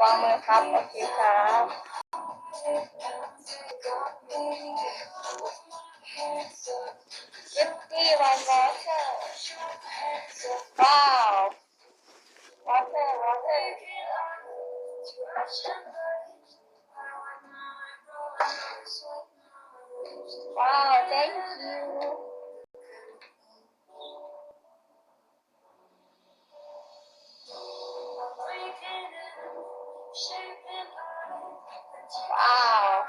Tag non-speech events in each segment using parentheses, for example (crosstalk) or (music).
วางมือครับ โอเคครับ Fifty one water. Wow. Water, water. Wow, thank you. Wow.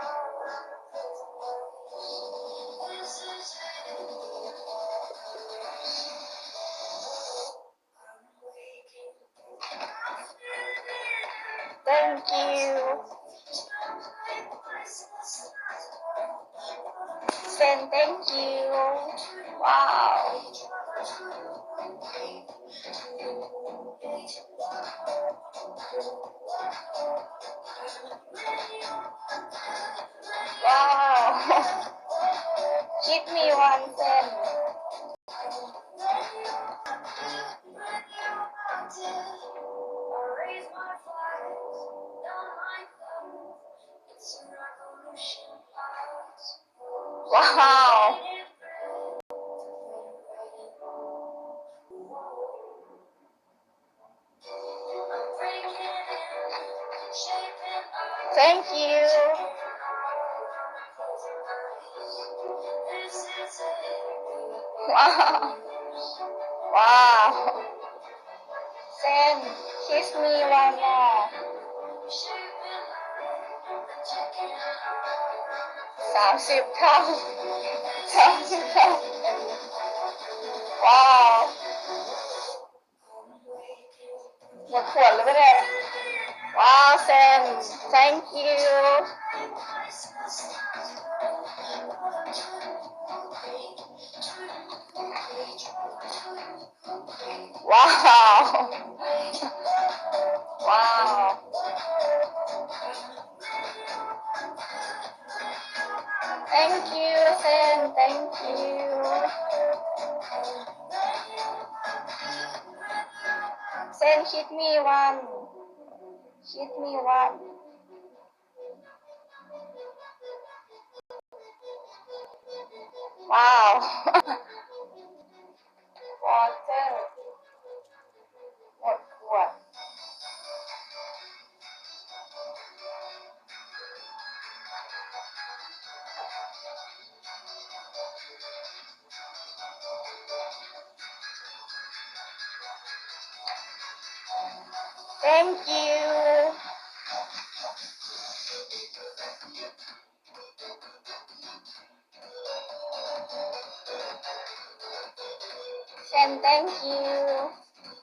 Thank you. Sen, thank you. Wow. Wow. Thank you. Wow. Wow. Sen, kiss me one more. สามสิบเท่าสามสิบเท่าว้าวหมดขวดเลยปะเนี่ยว้าวเซน thank you ว้าว ว้าว Then hit me one. Hit me one. Wow. (laughs) Water. Thank you. Sen thank you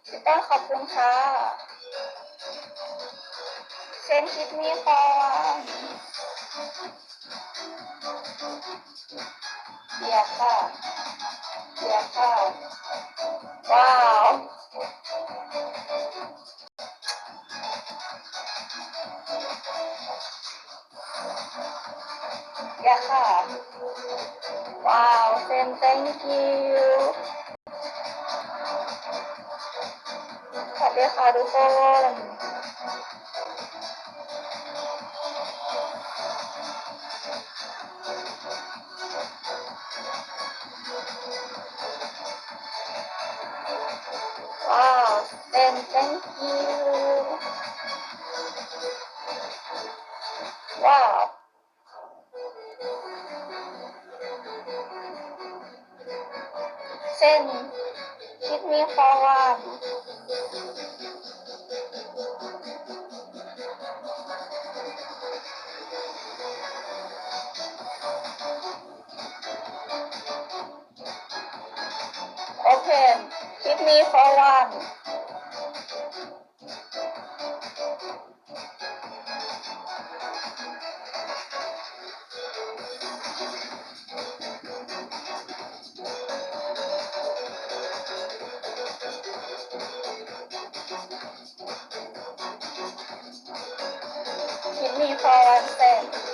พี่แป้งขอบคุณค่ะเซนคิดมีคอนเบียค่ะเบียค่ะว้าว ya kan wow Sam thank you Sabi ka doon. Wow, Sam thank you. Send hit me forward. Open, hit me forward. Nicole, I'm saying.